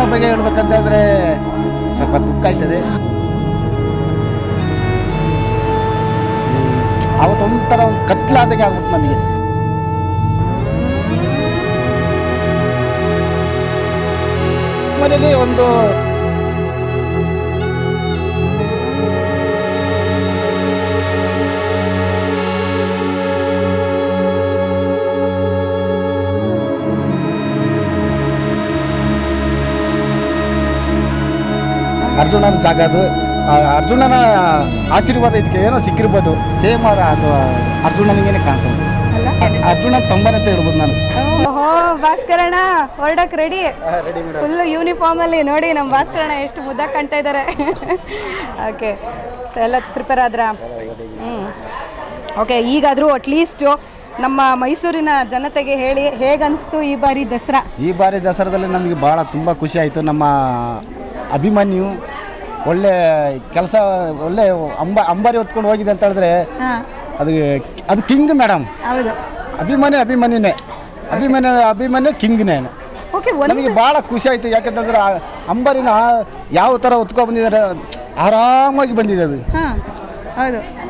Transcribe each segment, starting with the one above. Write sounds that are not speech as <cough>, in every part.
ಅರ್ಜುನನ ಬಗ್ಗೆ ಹೇಳ್ಬೇಕಂತ ಹೇಳಿದ್ರೆ ಸ್ವಲ್ಪ ದುಃಖ ಆಯ್ತದೆ. ಅವತ್ತೊಂಥರ ಒಂದು ಕತ್ಲಾದಾಗೆ ಆಗ್ಬಿಟ್ಟು ನಮಗೆ. ಮನೇಲಿ ಒಂದು ಅರ್ಜುನನ ಜಾಗ ಅದು. ಆ ಅರ್ಜುನನ ಆಶೀರ್ವಾದ ಇದಕ್ಕೆ ಏನೋ ಸಿಕ್ಕಿರ್ಬೋದು. ಸೇಮ್ ಅದು ಅರ್ಜುನನಿಗೇನೆ ಕಾಣ್ತದೆ. ಅಲ್ಲ? ಅರ್ಜುನ ತಂಬನ ಅಂತ ಹೇಳ್ಬೋದು ನಾನು. ಓಹೋ ಭಾಸ್ಕರಣ ಹೊರಡಕ್ ರೆಡಿ ರೆಡಿ ಫುಲ್ ಯೂನಿಫಾರ್ಮ್ ಅಲ್ಲಿ ನೋಡಿ ನಮ್ಮ ಭಾಸ್ಕರಣ ಎಷ್ಟು ಮುದ್ದ ಕಾಣ್ತಾ ಇದ್ದಾರೆ ಓಕೆ ಸೊ ಎಲ್ಲ ಪ್ರಿಪೇರ್ ಆದ್ರ? ಹ್ಞೂ ಓಕೆ ಈಗಾದರೂ ಅಟ್ಲೀಸ್ಟು ನಮ್ಮ ಮೈಸೂರಿನ ಜನತೆಗೆ ಹೇಳಿ ಹೇಗನ್ನಿಸ್ತು ಈ ಬಾರಿ ದಸರಾ? ಈ ಬಾರಿ ದಸರಾದಲ್ಲಿ ನಮಗೆ ಭಾಳ ತುಂಬ ಖುಷಿ ಆಯಿತು. ನಮ್ಮ ಅಭಿಮನ್ಯು ಒಳ್ಳೆ ಕೆಲಸ ಒಳ್ಳೆ ಅಂಬ ಅಂಬಾರಿ ಹೊತ್ಕೊಂಡು ಹೋಗಿದೆ ಅಂತ ಹೇಳಿದ್ರೆ ಹಾಂ. ಅದು ಅದು ಕಿಂಗ್ ಮೇಡಮ್. ಹೌದು. ಅಭಿಮಾನಿ ಅಭಿಮನ್ಯುನೇ. ಅಭಿಮಾನಿ ಅಭಿಮನ್ಯು ಕಿಂಗ್ನೇ. ಓಕೆ ಒಂದು ನಮಗೆ ಭಾಳ ಖುಷಿ ಆಯಿತು. ಯಾಕಂತಂದ್ರೆ ಆ ಅಂಬಾರಿನ ಯಾವ ಥರ ಹೊತ್ಕೊ ಬಂದಿದ್ದಾರೆ ಆರಾಮಾಗಿ ಬಂದಿದೆ ಅದು. ಹಾಂ ಹೌದು.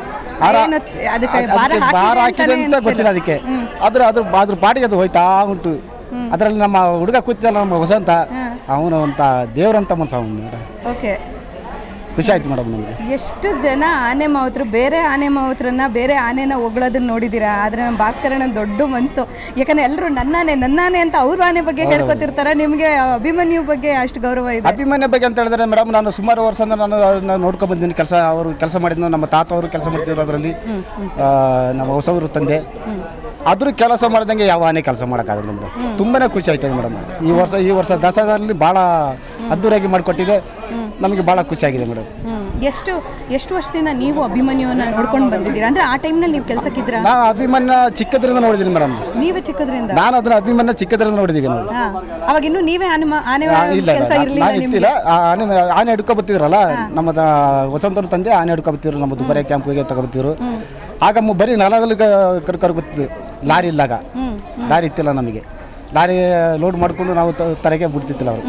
ಭಾರ ಹಾಕಿದೆ ಅಂತ ಗೊತ್ತಿಲ್ಲ ಅದಕ್ಕೆ. ಆದ್ರೆ ಅದ್ರ ಅದ್ರ ಪಾಟಿಗೆ ಅದು ಹೋಯ್ತಾ ಉಂಟು. ಅದರಲ್ಲಿ ನಮ್ಮ ಹುಡುಗ ಕೂತಿದ್ದಲ್ಲ ನಮ್ಮ ಹೊಸಂತ. ಅವನು ಅಂತ ದೇವ್ರಂತ ಮನ್ಸ ಅವನು. ಓಕೆ. ಖುಷಿ ಆಯ್ತು ಮೇಡಮ್ ನಮಗೆ. ಎಷ್ಟು ಜನ ಆನೆ ಮಾವುತರು ಬೇರೆ ಆನೆ ಮಾವುತರನ್ನ ಬೇರೆ ಆನೆನ ಹೊಗಳೋದನ್ನ ನೋಡಿದ್ದೀರಾ ಆದರೆ ನಮ್ಮ ಭಾಸ್ಕರನ ದೊಡ್ಡ ಮನಸ್ಸು ಯಾಕಂದ್ರೆ ಎಲ್ಲರೂ ನನ್ನಾನೆ ನನ್ನಾನೆ ಅಂತ ಅವ್ರ ಆನೆ ಬಗ್ಗೆ ಹೇಳ್ಕೊತಿರ್ತಾರೆ? ನಿಮಗೆ ಅಭಿಮನ್ಯು ಬಗ್ಗೆ ಅಷ್ಟು ಗೌರವ ಇದೆ. ಅಭಿಮಾನ್ಯ ಬಗ್ಗೆ ಅಂತ ಹೇಳಿದ್ರೆ ಮೇಡಮ್ ನಾನು ಸುಮಾರು ವರ್ಷದಿಂದ ನಾನು ಅವ್ರನ್ನ ನೋಡ್ಕೊಂಡ್ ಬಂದಿದ್ದೀನಿ. ಕೆಲಸ ಅವರು ಕೆಲಸ ಮಾಡಿದ್ನು ನಮ್ಮ ತಾತ ಅವರು ಕೆಲಸ ಮಾಡ್ತಿದ್ರು ಅದರಲ್ಲಿ ನಮ್ಮ ಹೊಸವರು ತಂದೆ. ಅದ್ರ ಕೆಲಸ ಮಾಡ್ದಂಗೆ ಯಾವ ಆನೆ ಕೆಲಸ ಮಾಡೋಕ್ಕಾಗಲ್ಲ ಮೇಡಮ್. ತುಂಬಾ ಖುಷಿ ಆಯ್ತದೆ ಮೇಡಮ್. ಈ ವರ್ಷ ಈ ವರ್ಷ ದಸರಾದಲ್ಲಿ ಭಾಳ ಅದ್ದೂರಿಯಾಗಿ ಮಾಡಿಕೊಟ್ಟಿದೆ. ನಮಗೆ ಭಾಳ ಖುಷಿ ಆಗಿದೆ ಮೇಡಮ್. ಎಷ್ಟು ಎಷ್ಟು ವರ್ಷದಿಂದ ನೀವು ಅಭಿಮನ್ಯುವನ್ನ ನೋಡ್ಕೊಂಡು ಬಂದಿದ್ದೀರಾ? ಅಂದ್ರೆ ಆ ಟೈಮ್ನಲ್ಲಿ ನೀವು ಕೆಲಸಕ್ಕಿದ್ರ? ನಾನು ಅಭಿಮನ್ಯ ಚಿಕ್ಕದ್ರಿಂದ ನೋಡಿದ್ದೀನಿ ಮೇಡಮ್. ನೀವೇ ಚಿಕ್ಕದ್ರಿಂದ? ನಾನು ಅದನ್ನ ಅಭಿಮನ್ಯ ಚಿಕ್ಕದ್ರಿಂದ ನೋಡಿದ್ದೀವಿ ನಾವು ಹಾ. ಅವಾಗ ಇನ್ನು ನೀವೇ ಆನೆ ಮಾ- ಆನೆ ಇಲ್ಲ ಕೆಲಸ ಇರಲಿಲ್ಲ ನಾನು ನಿಮ್ಗೆ? ಇತ್ತಿಲ್ಲ ಆ ಆನೆ ಆನೆ ಹಿಡ್ಕೊ ಬರ್ತಿದ್ರಲ್ಲ ನಮ್ಮ ವಸಂತರ ತಂದೆ ಆನೆ ಹಿಡ್ಕೊ ಬತ್ತಿದ್ರು ನಮ್ಮ ದುಬಾರಿ ಕ್ಯಾಂಪ್ಗೆ ತಗೊಬತ್ತಿದ್ರು ಆಗ ಮು- ಬರೀ ನಾಲಾಗಲು ಕರ್ಕೊಂಡು ಬರ್ತಿದ್ವಿ ಲಾರಿ ಇಲ್ಲಾಗ ಲಾರಿ ಇತ್ತಿಲ್ಲ ನಮಗೆ. ಲಾರಿ ಲೋಡ್ ಮಾಡಿಕೊಂಡು ನಾವು ತರಗೆ ಬಿಡ್ತಿತ್ತಿಲ್ಲ ಅವರು.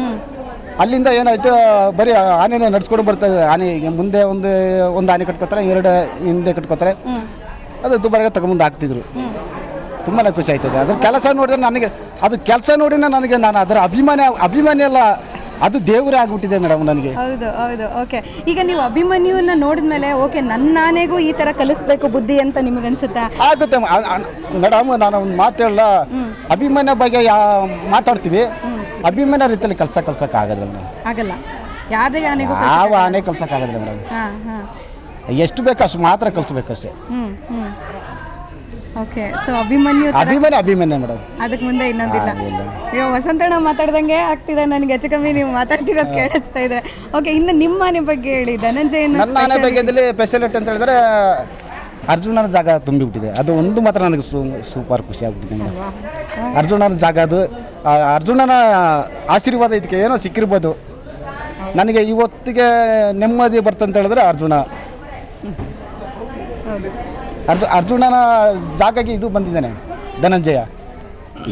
ಅಲ್ಲಿಂದ ಏನಾಯ್ತು, ಬರೀ ಆನೆನೇ ನಡ್ಸ್ಕೊಂಡು ಬರ್ತದೆ ಆನೆ ಮುಂದೆ ಒಂದು ಒಂದು ಆನೆ ಕಟ್ಕೋತಾರೆ, ಎರಡು ಹಿಂದೆ ಕಟ್ಕೋತಾರೆ. ಅದು ದುಬಾರಿಗೆ ತಗೊಂಬಂದು ಹಾಕ್ತಿದ್ರು. ತುಂಬಾ ಖುಷಿ ಆಯ್ತದೆ. ಅದ್ರ ಕೆಲಸ ನೋಡಿದ್ರೆ ನನಗೆ, ಅದು ಕೆಲಸ ನೋಡಿನ ನನಗೆ ನಾನು ಅದರ ಅಭಿಮಾನ, ಅಭಿಮಾನಿ ಅಲ್ಲ. ಅದು ದೇವರೇ ಆಗ್ಬಿಟ್ಟಿದೆ ಮೇಡಮ್ ನನಗೆ. ಹೌದು ಹೌದು ಓಕೆ ಈಗ ನೀವು ಅಭಿಮನ್ಯುವನ್ನ ನೋಡಿದ್ಮೇಲೆ ಓಕೆ ನನ್ನ ಆನೆಗೂ ಈ ತರ ಕಲಿಸ್ಬೇಕು ಬುದ್ಧಿ ಅಂತ ನಿಮಗೆ ಅನ್ಸುತ್ತಾ ಆಗುತ್ತೆ ಮೇಡಮ್ ನಾನು ಒಂದು ಮಾತು ಹೇಳಲ್ಲ. ಅಭಿಮಾನ ಬಗ್ಗೆ ಯಾ ಮಾತಾಡ್ತೀವಿ. ಅಭಿಮಾನ ರೀತಿಯಲ್ಲಿ ಕಲ್ಸ ಕಲ್ಸಕ್ಕಾಗಲ್ಲ ಮೇಡಮ್. ಆಗಲ್ಲ. ಯಾವುದೇ ಆನೆಗೂ ಯಾವ ಆನೆ ಕಲ್ಸಕ್ಕಾಗಲ್ಲ ಮೇಡಮ್. ಹಾ ಹಾ. ಎಷ್ಟು ಬೇಕು ಅಷ್ಟು ಮಾತ್ರ ಕಲಿಸ್ಬೇಕಷ್ಟೇ ಹ್ಮ್ ಹ್ಮ್. ಓಕೆ ಸೊ ಅಭಿಮನ್ಯು ಅಭಿಮಾನಿ ಅಭಿಮಾನಿ ಮೇಡಮ್. ಅದಕ್ಕೆ ಮುಂದೆ ಇನ್ನೊಂದಿಲ್ಲ. ಅಯ್ಯೋ ವಸಂತಣ್ಣ ಮಾತಾಡ್ದಂಗೆ ಆಗ್ತಿದೆ ನನಗೆ ಹೆಚ್ಚು ಕಮ್ಮಿ ನೀವು ಮಾತಾಡ್ತಿರೋದು ಕೇಳಿಸ್ತಾ ಇದೆ. ಓಕೆ ಇನ್ನು ನಿಮ್ಮ ಮನೆ ಬಗ್ಗೆ ಹೇಳಿ ಧನಂಜಯ ನನ್ನ ಬಗ್ಗೆ ಬಗ್ಗೆದಲ್ಲಿ ಸ್ಪೆಷಲಿಟಿ ಅಂತ ಹೇಳಿದ್ರೆ ಅರ್ಜುನನ ಜಾಗ ತುಂಬಿಬಿಟ್ಟಿದೆ. ಅದು ಒಂದು ಮಾತ್ರ ನನಗೆ ಸೂಪರ್ ಖುಷಿ ಆಗ್ಬಿಟ್ಟಿದೆ ಮೇಡಮ್. ಅರ್ಜುನನ ಜಾಗ ಅದು ಅರ್ಜುನನ ಆಶೀರ್ವಾದ ಇದಕ್ಕೆ ಏನೋ ಸಿಕ್ಕಿರ್ಬೋದು. ನನಗೆ ಇವತ್ತಿಗೆ ನೆಮ್ಮದಿ ಬರ್ತಂತ ಹೇಳಿದ್ರೆ ಅರ್ಜುನ. ಅರ್ಜು ಅರ್ಜುನನ ಜಾಗಕ್ಕೆ ಇದು ಬಂದಿದ್ದಾನೆ ಧನಂಜಯ. <laughs>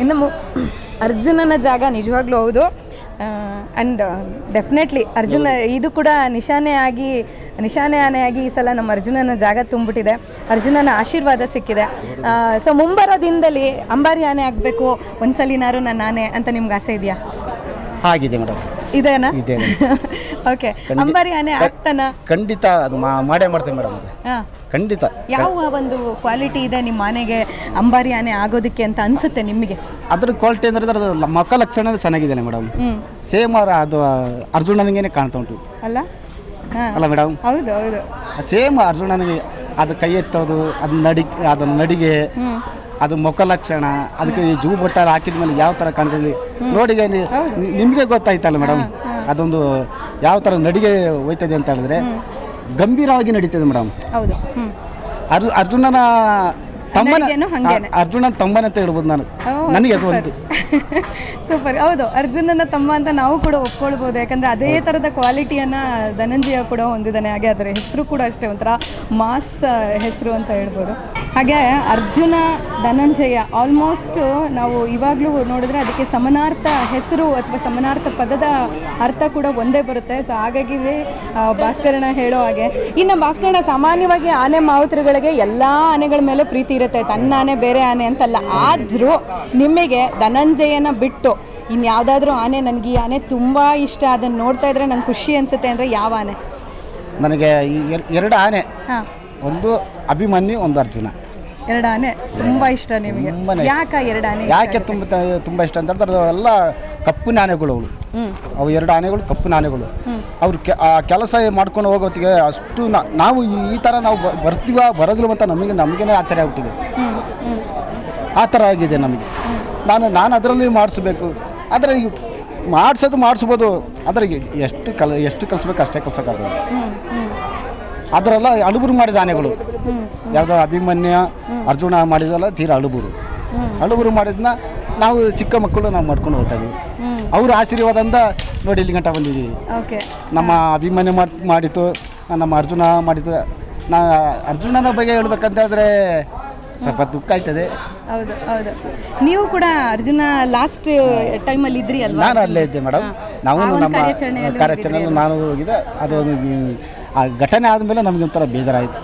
ಇನ್ನು ಮು- ಅರ್ಜುನನ ಜಾಗ ನಿಜವಾಗ್ಲೂ ಹೌದು. ಆ್ಯಂಡ್ ಡೆಫಿನೆಟ್ಲಿ ಅರ್ಜುನ ಇದು ಕೂಡ ನಿಶಾನೆ ಆಗಿ ನಿಶಾನೆ ಆನೆಯಾಗಿ ಈ ಸಲ ನಮ್ಮ ಅರ್ಜುನನ ಜಾಗ ತುಂಬಿಟ್ಟಿದೆ ಅರ್ಜುನನ ಆಶೀರ್ವಾದ ಸಿಕ್ಕಿದೆ. ಸೊ ಮುಂಬರೋ ದಿನದಲ್ಲಿ ಅಂಬಾರಿ ಆನೆ ಆಗಬೇಕು ಒಂದ್ಸಲಿನಾರು ನನ್ನ ಆನೆ ಅಂತ ನಿಮ್ಗೆ ಆಸೆ ಇದೆಯಾ? ಹಾಗಿದೆ ಮೇಡಮ್. ಇದೇನಾ? ಇದೆ ಓಕೆ <laughs> ಅಂಬಾರಿ ಆನೆ ಆಗ್ತಾನ ಖಂಡಿತ ಅದು ಮಾ- ಮಾಡೇ ಮಾಡ್ತೇವೆ ಮೇಡಮ್ ಅದು. ಹಾಂ. ಖಂಡಿತ. ಯಾವ ಒಂದು ಕ್ವಾಲಿಟಿ ಇದೆ ನಿಮ್ಮ ಆನೆಗೆ ಅಂಬಾರಿ ಆನೆ ಆಗೋದಕ್ಕೆ ಅಂತ ಅನ್ಸುತ್ತೆ ನಿಮಗೆ? ಅದ್ರ ಕ್ವಾಲಿಟಿ ಅಂದ್ರೆ ಅದ್ರ ಮಕ್ಕ ಲಕ್ಷಣ ಚೆನ್ನಾಗಿದೆ ಮೇಡಮ್. ಹ್ಮ್. ಸೇಮ್ ಅದು ಅರ್ಜುನನಿಗೇನೆ ಕಾಣ್ತಾ ಉಂಟು. ಅಲ್ಲ? ಹಾಂ. ಅಲ್ಲ ಮೇಡಮ್? ಹೌದು ಹೌದು. ಸೇಮ್ ಅರ್ಜುನನಿಗೆ ಅದು ಕೈ ಎತ್ತೋದು ಅದು ನಡಿ ಅದನ್ನ ನಡಿಗೆ ಅದು ಮುಖ ಲಕ್ಷಣ ಅದಕ್ಕೆ ಈ ಜೂ ಬಟ್ಟ ಹಾಕಿದ ಮೇಲೆ ಯಾವ ಥರ ಕಾಣ್ತದೆ? ನೋಡಿ ನಿಮಗೆ ಗೊತ್ತಾಯ್ತಲ್ಲ ಮೇಡಮ್ ಅದೊಂದು ಯಾವ ಥರ ನಡಿಗೆ ಹೋಯ್ತದೆ ಅಂತ ಹೇಳಿದ್ರೆ ಗಂಭೀರವಾಗಿ ನಡೀತದೆ ಮೇಡಮ್ ಅರ್ಜು ಅರ್ಜುನನ ತಮ್ಮನ ತಮ್ಮ ಅರ್ಜುನನ್ ತಮ್ಮನ ಅಂತ ಹೇಳ್ಬೋದು ನಾನು. ನನಗೆ ಅದು ಒಂದು. <laughs> ಸೂಪರ್. ಹೌದು ಅರ್ಜುನನ ತಮ್ಮ ಅಂತ ನಾವು ಕೂಡ ಒಪ್ಕೊಳ್ಬೋದು. ಯಾಕಂದ್ರೆ ಅದೇ ತರದ ಕ್ವಾಲಿಟಿಯನ್ನ ಧನಂಜಯ ಕೂಡ ಹೊಂದಿದ್ದಾನೆ. ಹಾಗೆ ಅದರ ಹೆಸರು ಕೂಡ ಅಷ್ಟೇ ಒಂಥರ ಮಾಸ್ ಹೆಸರು ಅಂತ ಹೇಳ್ಬೋದು. ಹಾಗೆ ಅರ್ಜುನ ಧನಂಜಯ ಆಲ್ಮೋಸ್ಟ್ ನಾವು ಇವಾಗಲೂ ನೋಡಿದ್ರೆ ಅದಕ್ಕೆ ಸಮನಾರ್ಥ ಹೆಸರು ಅಥವಾ ಸಮನಾರ್ಥ ಪದದ ಅರ್ಥ ಕೂಡ ಒಂದೇ ಬರುತ್ತೆ. ಸೊ ಹಾಗಾಗಿ ಭಾಸ್ಕರಣ ಹೇಳೋ ಹಾಗೆ. ಇನ್ನು ಭಾಸ್ಕರಣ ಸಾಮಾನ್ಯವಾಗಿ ಆನೆ ಮಾವುತರುಗಳಿಗೆ ಎಲ್ಲ ಆನೆಗಳ ಮೇಲೆ ಪ್ರೀತಿ ಇರುತ್ತೆ ತನ್ನ ಆನೆ ಬೇರೆ ಆನೆ ಅಂತಲ್ಲ. ಆದರೂ ನಿಮಗೆ ಧನಂಜಯನ ಬಿಟ್ಟು ಇನ್ಯಾವುದಾದ್ರೂ ಆನೆ ನನಗೆ ಈ ಆನೆ ತುಂಬ ಇಷ್ಟ ಅದನ್ನು ನೋಡ್ತಾ ಇದ್ರೆ ನಂಗೆ ಖುಷಿ ಅನಿಸುತ್ತೆ ಅಂದರೆ ಯಾವ ಆನೆ? ನನಗೆ ಈ ಎರ್- ಎರಡು ಆನೆ. ಹಾಂ. ಒಂದು ಅಭಿಮನ್ಯು ಒಂದು ಅರ್ಜುನ. ಎರಡು ಆನೆ ತುಂಬ ಇಷ್ಟ ನಿಮಗೆ. ಯಾಕೆ ಇಷ್ಟ. ಯಾಕ ಎರಡು ಆನೆ ಯಾಕೆ ತುಂಬ ತುಂಬ ಇಷ್ಟ ಅಂತ ಹೇಳಿದ್ರೆ ಅದು ಎಲ್ಲ ಕಪ್ಪು ಆನೆಗಳು ಹ್ಞೂ ಅವು ಎರಡು ಆನೆಗಳು, ಕಪ್ಪು ಆನೆಗಳು ಅವ್ರು ಕೆಲಸ ಮಾಡ್ಕೊಂಡು ಹೋಗೋತ್ತಿಗೆ ಅಷ್ಟು ನಾವು ಈ- ಥರ ನಾವು ಬರ್ತೀವ ಬರೋದಿಲ್ಲ ಅಂತ ನಮಗೆ ನಮಗೇನೆ ಆಶ್ಚರ್ಯ ಆಗ್ಬಿಟ್ಟಿದೆ. ಆ ಥರ ಆಗಿದೆ ನಮಗೆ. ನಾನು ನಾನು ಅದರಲ್ಲಿ ಮಾಡಿಸ್ಬೇಕು. ಆದರೆ ಮಾಡಿಸೋದು ಮಾಡಿಸ್ಬೋದು. ಆದರೆ ಎಷ್ಟು ಕಲ ಎಷ್ಟು ಕಲಿಸ್ಬೇಕು ಅಷ್ಟೇ ಹ್ಞೂ ಅದರೆಲ್ಲ ಅಳುಬುರು ಮಾಡಿದ ಆನೆಗಳು. ಯಾವುದೋ ಅಭಿಮನ್ಯ, ಅರ್ಜುನ ಮಾಡಿದಲ್ಲ ತೀರಾ ಅಳುಬುರು. ಅಳುಬುರು ಮಾಡಿದ್ನ ನಾವು ಚಿಕ್ಕ ಮಕ್ಕಳು ನಾವು ಮಾಡ್ಕೊಂಡು ಹೋಗ್ತಾ ಹ್ಞೂ ಅವ್ರ ಆಶೀರ್ವಾದದಿಂದ ನೋಡಿ ಇಲ್ಲಿ ಗಂಟ ಬಂದಿದ್ದೀವಿ. ಓಕೆ ನಮ್ಮ ಅಭಿಮಾನಿ ಮಾಡಿತ್ತು ಮಾಡಿತು ನಮ್ಮ ಅರ್ಜುನ ಮಾಡಿತು ನಾ ಅರ್ಜುನನ ಬಗ್ಗೆ ಹೇಳ್ಬೇಕಂತ ಹೇಳಿದ್ರೆ ಸ್ವಲ್ಪ ದುಃಖ ಆಯ್ತದೆ. ಹೌದು ಹೌದು. ನೀವು ಕೂಡ ಅರ್ಜುನ ಲಾಸ್ಟ್ ಟೈಮಲ್ಲಿ ಇದ್ರಿ ಅಲ್ವಾ? ನಾನು ಅಲ್ಲೇ ಇದ್ದೆ ಮೇಡಮ್ ನಾವು ನಮ್ಮ ಕಾರ್ಯಾಚರಣೆಯಲ್ಲಿ ಕಾರ್ಯಾಚರಣೆಯಲ್ಲಿ ನಾನು ಹೋಗಿದ್ದೆ. ಅದು ಆ ಘಟನೆ ಆದಮೇಲೆ ನಮಗೆ ಒಂಥರ ಬೇಜಾರಾಯಿತು.